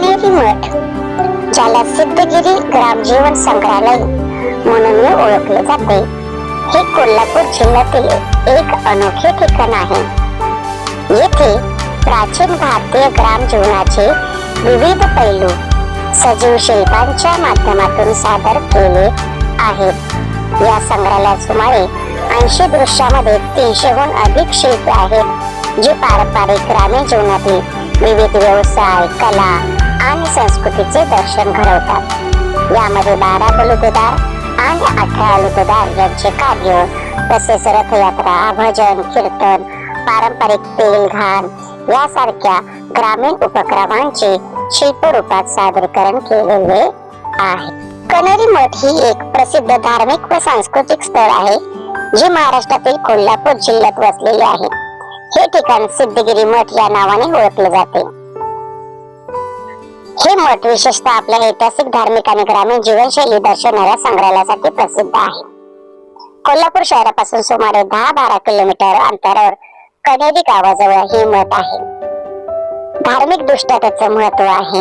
कनेरी मठ ज्याला सिद्धगिरी ग्रामजीवन संग्रहालय म्हणून ओळखले जाते. हे कोल्हापूर जिल्ह्यातील एक अनोखे ठिकाण आहे. येथे प्राचीन भारतीय ग्राम जीवनाचे विविध पैलू सजीव शिल्पांच्या माध्यमातून सादर केले आहेत. या संग्रहालयात सुमारे ऐंशी दृश्यामध्ये तीनशेहून अधिक शिल्पे आहेत जी पारंपरिक ग्रामीण जीवनातील विविध व्यवसाय कला आणि संस्कृतीचे दर्शन घडवतात. यामध्ये बारा बलुतेदार आणि अठरा लुतेदार यांचे कार्य तसेच रथयात्रा भजन कीर्तन पारंपरिक तेल घाण यासारख्या ग्रामीण उपक्रमांचे शिल्परूपात सादरीकरण केलेले आहे. कनेरी मठ ही एक प्रसिद्ध धार्मिक व सांस्कृतिक स्थळ आहे जे महाराष्ट्रातील कोल्हापूर जिल्ह्यात वसलेले आहे. हे ठिकाण सिद्धगिरी मठ या नावाने ओळखले जाते. हे मठ विशेषतः आपल्या ऐतिहासिक धार्मिक आणि ग्रामीण जीवनशैली दर्शवणाऱ्या संग्रहालयासाठी प्रसिद्ध आहे. कोल्हापूर शहरापासून सुमारे दहा बारा किलोमीटर अंतरावर कनेरी गावाजवळ हे मठ आहे. धार्मिक दृष्ट्या त्याचं महत्त्व आहे.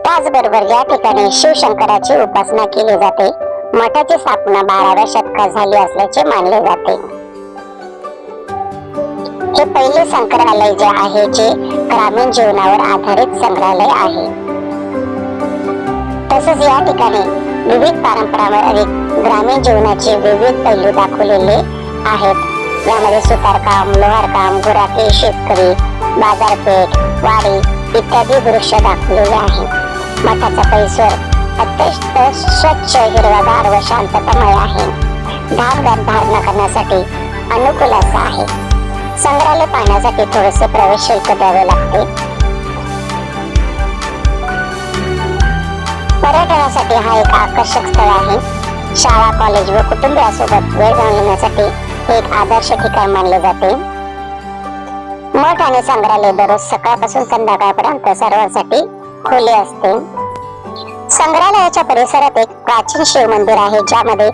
त्याचबरोबर या ठिकाणी शिवशंकराची उपासना केली जाते. मठाची स्थापना बाराव्या शतकात झाली असल्याचे मानले जाते. हे पहिले संग्रहालय जे आहे जे ग्रामीण जीवनावर आधारित संग्रहालय आहे. तसेच या ठिकाणी विविध परंपरावर अधिक ग्रामीण जीवनाचे विविध पैलू दाखवलेले आहेत. यामध्ये सुतारकाम लोहारकाम गुराखी शेतकरी बाजारपेठ वाडी इत्यादी दृश्य दाखवलेले आहे मठाचा परिसर अत्यंत स्वच्छ हिरवागार व शांततामय आहे. धारदार धारणा करण्यासाठी अनुकूल असा आहे. संग्रहालय पाहण्यासाठी थोडेसे प्रवेश शुल्क द्यावे लागते. पर्यटनासाठी हा एक आकर्षक स्थळ आहे. शाळा कॉलेज व कुटुंबियासोबत वेळ घालवण्यासाठी हे एक आदर्श ठिकाण मानले जाते. मठ आणि संग्रहालय दररोज सकाळपासून संध्याकाळपर्यंत सर्वांसाठी खुले असते. संग्रहालयाच्या परिसरात एक प्राचीन शिव मंदिर आहे ज्यामध्ये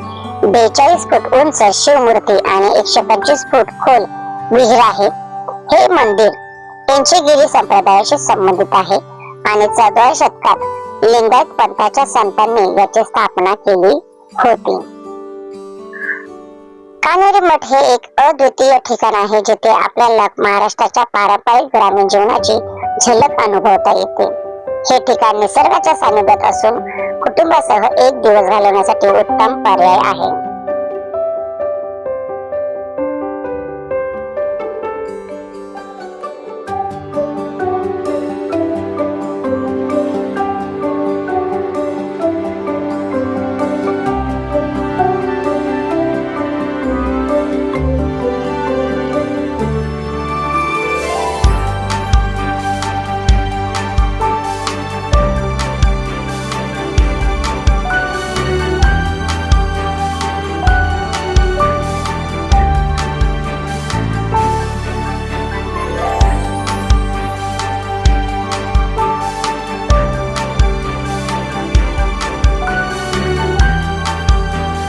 बेचाळीस फूट उंच शिवमूर्ती आणि एकशे पंचवीस फूट खोल विहीर आहे. हे मंदिर पेंचेगिरी संप्रदायाशी संबंधित आहे आणि चौदाव्या शतकात लिंगायत पंथाच्या संतांनी याची स्थापना केली होती. कान्हेरी मठ हे एक अद्वितीय ठिकाण आहे जिथे आपल्याला महाराष्ट्राच्या पारंपरिक ग्रामीण जीवनाची झलक अनुभवता येते. हे ठिकाण निसर्गाच्या सानिध्यात असून कुटुंबासह एक दिवस घालवण्यासाठी उत्तम पर्याय आहे.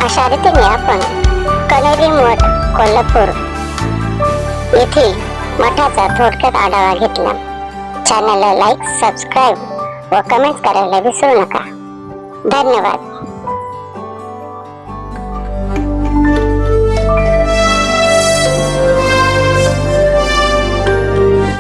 अशा रीतीने आपण कनेरी मठ कोल्हापूर येथील मठाचा थोडक्यात आढावा घेतला. चॅनलला लाईक सबस्क्राईब व कमेंट करायला विसरू नका. धन्यवाद.